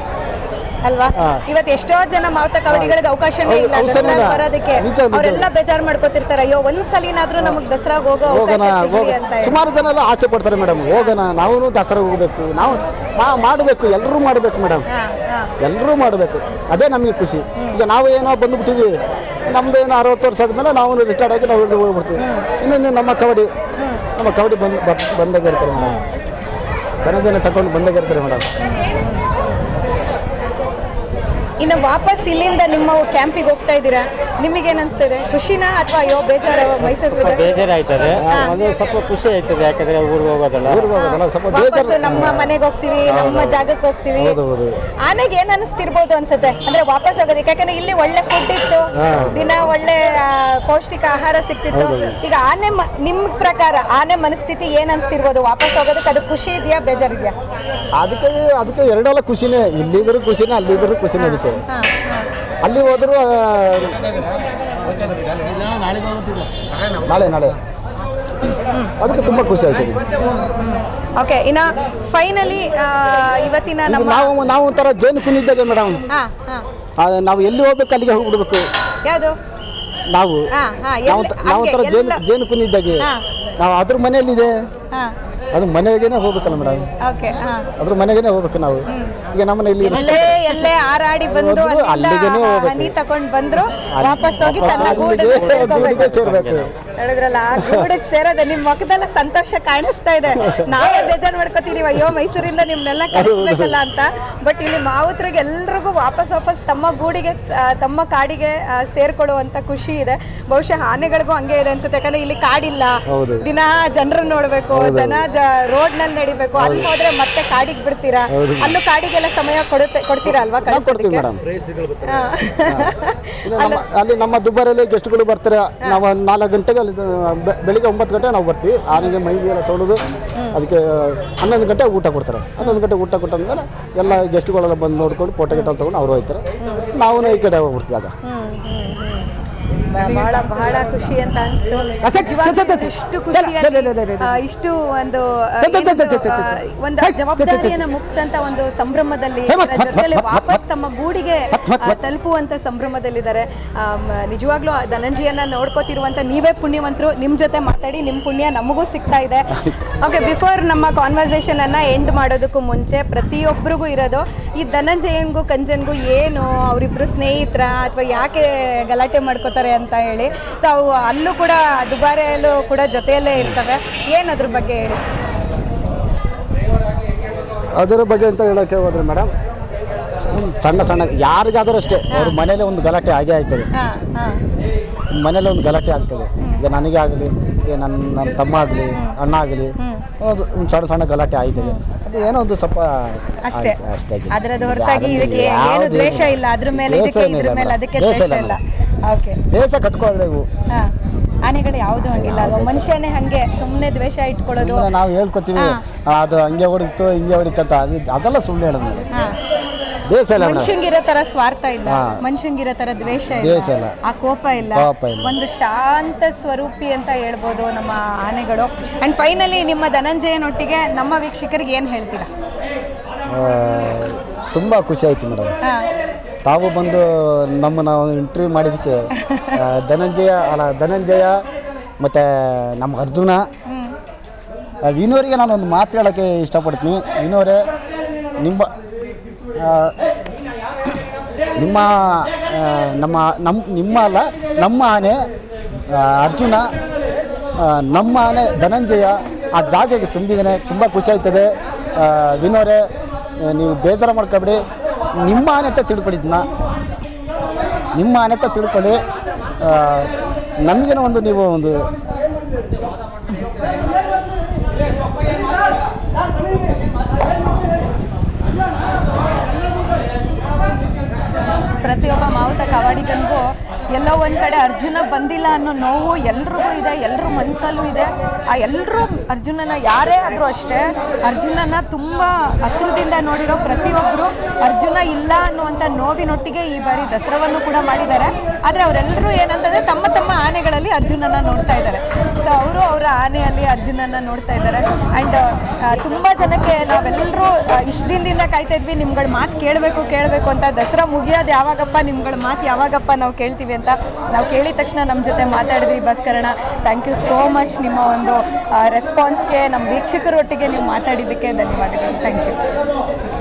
ಅಲ್ವಾ. ಇವತ್ತು ಎಷ್ಟೋ ಜನ ಮಾವತ ಕಬಡ್ಡಿಗಳಿಗೆ ಅವಕಾಶನೇ ಇಲ್ಲ. ದಸರಾ ಬರೋದಕ್ಕೆ. ಅವರೆಲ್ಲ ಬೇಜಾರು ಮಾಡ್ಕೋತಿರ್ತಾರೆ. ಅಯ್ಯೋ ಒಂದ್ ಸಲಿನಾದ್ರೂ ನಮಗ್ ದಸರಾಗ ಹೋಗೋ ಅವಕಾಶ ಅಂತ ಹೇಳಿ. ಸುಮಾರು ಜನ ಎಲ್ಲ ಆಸೆ ಪಡ್ತಾರೆ ಮೇಡಮ್. ಹೋಗೋಣ ನಾವು ದಸರಾ ಹೋಗ್ಬೇಕು. ನಾವು ಮಾಡ್ಬೇಕು ಮಾಡಬೇಕು. ಎಲ್ಲರೂ ಮಾಡ್ಬೇಕು ಮೇಡಮ್. ಹಾ ಹಾ. ಎಲ್ಲರೂ ಮಾಡಬೇಕು. ಅದೇ ನಮಗೆ ಖುಷಿ. ಈಗ ನಾವು ಏನೋ ಬಂದ್ಬಿಟ್ಟಿವಿ ನಮ್ದು ಏನೋ ಅರವತ್ತು ವರ್ಷ ಆದ್ಮೇಲೆ ನಾವು ರಿಟೈರ್ಡ್ ಆಗಿ ನಾವು ಹೋಗ್ಬಿಡ್ತೀವಿ. ಇನ್ನೊಂದು ನಮ್ಮ ಕಬಡ್ಡಿ. ನಮ್ಮ ಕಬಡ್ಡಿ ಬಂದು ಬಂದಾಗ ಇರ್ತಾರೆ ಮೇಡಮ್. ಜನ ಜನ ತಗೊಂಡು ಬಂದಾಗ ಇರ್ತಾರೆ ಮೇಡಮ್. ಇನ್ನು ವಾಪಸ್ ಇಲ್ಲಿಂದ ನಿಮ್ಮ ಕ್ಯಾಂಪಿಗೆ ಹೋಗ್ತಾ ಇದ್ದೀರಾ? ನಿಮಗೆ ಅನ್ಸ್ತದೆ? ಖುಷಿನಾ ಅಥವಾ ಅಯ್ಯೋ ಬೇಜಾರ ಮೈಸೂರು ಬೇಜಾರಾಯ್ತದೆ. ಅದು ಸ್ವಲ್ಪ ಖುಷಿ ಆಯ್ತದೆ ಯಾಕಂದ್ರೆ ಊರಿಗೆ ಹೋಗೋದಲ್ಲ. ಊರಿಗೆ ಹೋಗೋದಲ್ಲ ಸ್ವಲ್ಪ ಬೇಜಾರು. ನಮ್ಮ ಮನೆಗೆ ಹೋಗ್ತೀವಿ ನಮ್ಮ ಜಾಗಕ್ಕೆ ಹೋಗ್ತೀವಿ. ಹೌದು ಹೌದು. ಆನೆಗೆ ಏನ್ ಅನಿಸ್ತಿರ್ಬೋದು ಅನ್ಸುತ್ತೆ? ಅಂದ್ರೆ ವಾಪಸ್ ಹೋಗೋದಕ್ಕೆ ಯಾಕಂದ್ರೆ ಇಲ್ಲಿ ಒಳ್ಳೆ ಫುಡ್ ಇತ್ತು. ದಿನ ಒಳ್ಳೆ ಪೌಷ್ಟಿಕ ಆಹಾರ ಸಿಕ್ತಿತ್ತು. ಈಗ ಆನೆ ಮ- ನಿಮ್ ಪ್ರಕಾರ ಆನೆ ಮನಸ್ಥಿತಿ ಏನ್ ಅನ್ಸ್ತಿರ್ಬೋದು? ವಾಪಸ್ ಹೋಗೋದಕ್ಕೆ ಅದು ಖುಷಿ ಇದೆಯಾ ಬೇಜಾರಿದ್ಯಾ? ಅದಕ್ಕೆ ಅದಕ್ಕೆ ಎರಡಲ್ಲ ಖುಷಿನೇ. ಇಲ್ಲಿದ್ರು ಖುಷಿನೇ ಅಲ್ಲಿದ್ರು ಖುಷಿನೇ ಅದಕ್ಕೆ. ಅಲ್ಲಿ ಹೋದ್ರು ನಾಳೆ ನಾಳೆ. ಅದಕ್ಕೆ ತುಂಬ ಖುಷಿ ಆಯ್ತು ಓಕೆ ಇನ್ನ ಫೈನಲಿ ಇವತ್ತಿನ ನಮ್ಮ ನಾವು ನಾವು ಒಂಥರ ಜೇನು ಕುನಿದ್ದಾಗ ಮೇಡಮ್ ನಾವು ಎಲ್ಲಿ ಹೋಗ್ಬೇಕು ಅಲ್ಲಿಗೆ ಹೋಗ್ಬಿಡ್ಬೇಕು. ಯಾವುದು? ನಾವು. ನಾವು ಒಂಥರ ಜೇನು ಜೇನು ಕುನಿದ್ದಾಗೆ ಹಾ. ನಾವು ಅದ್ರ ಮನೆಯಲ್ಲಿದೆ. ಅದು ಮನೆಗೇನೆ ಹೋಗ್ಬೇಕಲ್ಲ ಮೇಡಮ್. ಓಕೆ ಹಾ. ಅದ್ರ ಮನೆಗೇನೆ ಹೋಗ್ಬೇಕು ನಾವು. ಈಗ ನಮ್ಮನೆ ಇಲ್ಲಿ ಎಲ್ಲೇ ಎಲ್ಲೇ ಆರಾಡಿ ಬಂದು ಅಲ್ಲಿಗೆ ಅಲ್ಲಿಗೇನೆ ಹೋಗ್ಬೇಕು. ಹನಿ ತಕೊಂಡ್ ಬಂದ್ರು ವಾಪಸ್ ಹೋಗಿ ತನ್ನ ಗೂಡಿಗೆ ಸೇರ್ಬೇಕು. ಹೇಳಿದ್ರಲ್ಲ ಆ ಗೂಡಿಗೆ ಸೇರೋದು ನಿಮ್ ಮುಖದಲ್ಲ ಸಂತೋಷ ಕಾಣಿಸ್ತಾ ಇದೆ. ನಾವೇ ಬೇಜಾರು ಮಾಡ್ಕೋತಿದೀವಿ ಅಯ್ಯೋ ಮೈಸೂರಿಂದ ನಿಮ್ನೆಲ್ಲ ಕಳಿಸ್ಬೇಕಲ್ಲ ಅಂತ. ಬಟ್ ಇಲ್ಲಿ ಮಾವುತ್ರಿಗೆ ಎಲ್ರಿಗೂ ವಾಪಸ್ ವಾಪಸ್ ತಮ್ಮ ಗೂಡಿಗೆ ತಮ್ಮ ಕಾಡಿಗೆ ಸೇರ್ಕೊಳ್ಳುವಂತ ಖುಷಿ ಇದೆ. ಬಹುಶಃ ಆನೆಗಳಿಗೂ ಹಂಗೆ ಇದೆ ಅನ್ಸುತ್ತೆ. ಯಾಕಂದ್ರೆ ಇಲ್ಲಿ ಕಾಡಿಲ್ಲ. ದಿನ ಜನರನ್ನ ನೋಡ್ಬೇಕು ಜನ ರೋಡ್ನಲ್ಲಿ ನಡಿಬೇಕು. ಅಲ್ಲಿ ಹೋದ್ರೆ ಮತ್ತೆ ಕಾಡಿಗೆ ಬಿಡ್ತೀರಾ? ಅಲ್ಲೂ ಕಾಡಿಗೆಲ್ಲ ಸಮಯ ಕೊಡುತ್ತೆ ಕೊಡ್ತೀರಾ ಅಲ್ವಾ ನಮ್ಮ ಅಲ್ಲಿ ನಮ್ಮ ದುಬಾರಲ್ಲಿ ಗೆಸ್ಟ್ಗಳು ಬರ್ತಾರೆ. ನಾವು ನಾಲ್ಕು ಗಂಟೆಗೆ ಅಲ್ಲಿ ಬೆಳಿಗ್ಗೆ ಒಂಬತ್ತು ಗಂಟೆ ನಾವು ಬರ್ತೀವಿ. ಆನೆಗೆ ಮೈಗೆ ಎಲ್ಲ ತೊಳೆದು ಅದಕ್ಕೆ ಹನ್ನೊಂದು ಗಂಟೆ ಊಟ ಕೊಡ್ತಾರೆ. ಹನ್ನೊಂದು ಗಂಟೆ ಊಟ ಕೊಟ್ಟಾದ್ಮೇಲೆ ಎಲ್ಲ ಗೆಸ್ಟ್ಗಳೆಲ್ಲ ಬಂದು ನೋಡ್ಕೊಂಡು ಫೋಟೋ ಗಿಟ ತಗೊಂಡು ಅವರು ಹೋಗ್ತಾರೆ. ನಾವು ಈ ಕಡೆ ಹೋಗ್ಬಿಡ್ತೀವಿ ಆಗ. ಬಹಳ ಬಹಳ ಖುಷಿ ಅಂತ ಅನ್ಸ್ತು. ಇಷ್ಟು ಖುಷಿಯಾಗಿ ಆ, ಇಷ್ಟು ಒಂದು ಒಂದು ಜವಾಬ್ದಾರಿಯನ್ನ ಮುಗಿಸಿದಂತ ಒಂದು ಸಂಭ್ರಮದಲ್ಲಿ ಮತ್- ವಾಪಸ್ ತಮ್ಮ ಗೂಡಿಗೆ ತಲುಪುವಂತ ಸಂಭ್ರಮದಲ್ಲಿದ್ದಾರೆ. ನಿಜವಾಗ್ಲೂ ಧನಂಜಯನ್ನ ನೋಡ್ಕೋತಿರುವಂತ ನೀವೇ ಪುಣ್ಯವಂತರು. ನಿಮ್ ಜೊತೆ ಮಾತಾಡಿ ನಿಮ್ ಪುಣ್ಯ ನಮಗೂ ಸಿಗ್ತಾ ಇದೆ. ಓಕೆ ಬಿಫೋರ್ ನಮ್ಮ ಕಾನ್ವರ್ಸೇಷನ್ ಅನ್ನ ಎಂಡ್ ಮಾಡೋದಕ್ಕೂ ಮುಂಚೆ ಪ್ರತಿಯೊಬ್ಬರಿಗೂ ಇರೋದು ಈ ಧನಂಜಯನ್ಗೂ ಕಂಜನ್ಗೂ ಏನು ಅವರಿಬ್ಬರು ಸ್ನೇಹಿತರ ಅಥವಾ ಯಾಕೆ ಗಲಾಟೆ ಮಾಡ್ಕೋತಾರೆ ಅಂತ ಹೇಳಿ ಸೊ ಅವು ಅಲ್ಲೂ ಕೂಡ ದುಬಾರಿಯಲ್ಲೂ ಕೂಡ ಜೊತೆಯಲ್ಲೇ ಇರ್ತವೆ. ಏನು ಅದ್ರ ಬಗ್ಗೆ ಹೇಳಿ? ಅದರ ಬಗ್ಗೆ ಅಂತ ಹೇಳೋಕ್ಕೆ ಹೋದ್ರೆ ಮೇಡಮ್ ಸಣ್ಣ ಸಣ್ಣ ಯಾರಿಗಾದರೂ ಅಷ್ಟೇ ಅವ್ರ ಮನೇಲಿ ಒಂದು ಗಲಾಟೆ ಆಗೇ ಆಯ್ತದೆ ಮನೇಲಿ ಒಂದು ಗಲಾಟೆ ಆಗ್ತದೆ. ಈಗ ನನಗೆ ಆಗಲಿ ಈಗ ನನ್ನ ನನ್ನ ತಮ್ಮ ಆಗಲಿ ಅಣ್ಣ ಆಗಲಿ ಒಂದು ಸಣ್ಣ ಸಣ್ಣ ಗಲಾಟೆ ಆಯ್ತದೆ. ಅದು ಏನೋ ಒಂದು ಸ್ವಲ್ಪ ಅಷ್ಟೇ. ಆಯ್ತು, ಅಷ್ಟೇ ಆಗಿದೆ. ಅದರದ ಹೊರತಾಗಿ ಯಾವ್ದು ಇದಕ್ಕೆ ಏನು ಯಾವ್ದು ದ್ವೇಷ ಇಲ್ಲ. ಅದ್ರ ಮೇಲೆ ದ್ವೇಷ ಇದಕ್ಕೆ ಏನಿಲ್ಲ. ಇದ್ರ ಮೇಲೆ ಅದಕ್ಕೆ ದ್ವೇಷ ದ್ವೇಷ ಇಲ್ಲ ಇಲ್ಲ. ಓಕೆ. ದೇಶ ಕಟ್ಕೊಳ್ಳೇವು ಹಾ. ಆನೆಗಳು ಯಾವುದು ಹಂಗಿಲ್ಲ. ಅಲ್ವಾ ಮನುಷ್ಯನೇ ಹಂಗೆ. ಸುಮ್ಮನೆ ದ್ವೇಷ ಇಟ್ಕೊಳ್ಳೋದು. ಸುಮ್ಮನೆ ನಾವು ಹೇಳ್ಕೊತೀವಿ. ಅದು ಹಂಗೆ ಹೊಡಿತು ಹಿಂಗೆ ಹೊಡಿತು ಅಂತ. ಅದು ಅದೆಲ್ಲ ಸುಳ್ಳು ಹೇಳೋದು ಹಾ. ದೇಶ ಇಲ್ಲ ಮೇಡಮ್ ಮನುಷ್ಯಂಗಿರೋ ತರ ಸ್ವಾರ್ಥ ಇಲ್ಲ. ಮನುಷ್ಯಂಗಿರೋ ತರ ದ್ವೇಷ ದ್ವೇಷ ಇಲ್ಲ ಇಲ್ಲ. ಆ ಕೋಪ ಇಲ್ಲ. ಕೋಪ ಇಲ್ಲ. ಒಂದು ಶಾಂತ ಸ್ವರೂಪಿ ಅಂತ ಹೇಳ್ಬೋದು ನಮ್ಮ ಆನೆಗಳು. ಅಂಡ್ ಫೈನಲಿ ನಿಮ್ಮ ಧನಂಜಯನೊಟ್ಟಿಗೆ ನಮ್ಮ ವೀಕ್ಷಕರಿಗೆ ಏನು ಹೇಳ್ತೀರಾ? ತುಂಬ ಖುಷಿ ಆಯ್ತು ಮೇಡಮ್. ಹಾ. ತಾವು ಬಂದು ನಮ್ಮ ನಾವು ಇಂಟರ್ವ್ಯೂ ಮಾಡಿದ್ದಕ್ಕೆ ಆ, ಧನಂಜಯ ಅಲ್ಲ ಧನಂಜಯ ಮತ್ತು ನಮ್ಮ ಅರ್ಜುನ. ವಿನೋರಿಗೆ ನಾನು ಒಂದು ಮಾತು ಹೇಳೋಕ್ಕೆ ಇಷ್ಟಪಡ್ತೀನಿ. ವಿನೋರೇ ನಿಮ್ಮ ನಿಮ್ಮ ನಮ್ಮ ನಮ್ಮ ನಿಮ್ಮ ಅಲ್ಲ, ನಮ್ಮ ಆನೆ ಅರ್ಜುನ ನಮ್ಮ ಆನೆ ಧನಂಜಯ ಆ ಜಾಗಕ್ಕೆ ತುಂಬಿದ್ದಾನೆ. ತುಂಬ ಖುಷಿ ಆಯ್ತದೆ. ವಿನೋರೆ ನೀವು ಬೇಜಾರ ಮಾಡ್ಕೊಬೇಡಿ. ನಿಮ್ಮ ಆನೆ ಅಂತ ತಿಳ್ಕೊಳ್ಳಿದ್ನ ನಿಮ್ಮ ಆನೆ ಅಂತ ತಿಳ್ಕೊಳ್ಳಿ. ನಮಗೇನೋ ಒಂದು ನೀವು ಒಂದು ಪ್ರತಿಯೊಬ್ಬ ಮಾವುತ ಕವಾಡಿಗನಿಗೂ ಎಲ್ಲೋ ಒಂದು ಕಡೆ ಅರ್ಜುನ ಬಂದಿಲ್ಲ ಅನ್ನೋ ನೋವು ಎಲ್ರಿಗೂ ಇದೆ ಎಲ್ಲರ ಮನಸ್ಸಲ್ಲೂ ಇದೆ. ಆ ಎಲ್ಲರೂ ಅರ್ಜುನನ ಯಾರೇ ಆದರೂ ಅಷ್ಟೇ, ಅರ್ಜುನನ ತುಂಬ ಹತ್ರದಿಂದ ನೋಡಿರೋ ಪ್ರತಿಯೊಬ್ಬರು ಅರ್ಜುನ ಇಲ್ಲ ಅನ್ನುವಂಥ ನೋವಿನೊಟ್ಟಿಗೆ ಈ ಬಾರಿ ದಸರಾವನ್ನು ಕೂಡ ಮಾಡಿದ್ದಾರೆ. ಆದರೆ ಅವರೆಲ್ಲರೂ ಏನಂತಂದರೆ ತಮ್ಮ ತಮ್ಮ ಆನೆಗಳಲ್ಲಿ ಅರ್ಜುನನ ನೋಡ್ತಾ ಇದ್ದಾರೆ. ಸೊ ಅವರು ಅವರ ಆನೆಯಲ್ಲಿ ಅರ್ಜುನನ ನೋಡ್ತಾ ಇದ್ದಾರೆ. ಆ್ಯಂಡ್ ತುಂಬ ಜನಕ್ಕೆ ನಾವೆಲ್ಲರೂ ಇಷ್ಟು ದಿನದಿಂದ ಕಾಯ್ತಾ ಇದ್ವಿ, ನಿಮ್ಗಳ ಮಾತು ಕೇಳಬೇಕು ಕೇಳಬೇಕು ಅಂತ. ದಸರಾ ಮುಗಿಯೋದು ಯಾವಾಗಪ್ಪ, ನಿಮ್ಗಳ ಮಾತು ಯಾವಾಗಪ್ಪ ನಾವು ಕೇಳ್ತೀವಿ ಅಂತ ನಾವು ಕೇಳಿದ ತಕ್ಷಣ ನಮ್ಮ ಜೊತೆ ಮಾತಾಡಿದ್ವಿ Bhaskaran thank you so much ನಿಮ್ಮ ಒಂದು ರೆಸ್ಪಾನ್ಸ್ಗೆ ನಮ್ಮ ವೀಕ್ಷಕರೊಟ್ಟಿಗೆ ನೀವು ಮಾತಾಡಿದ್ದಕ್ಕೆ ಧನ್ಯವಾದಗಳು. Thank you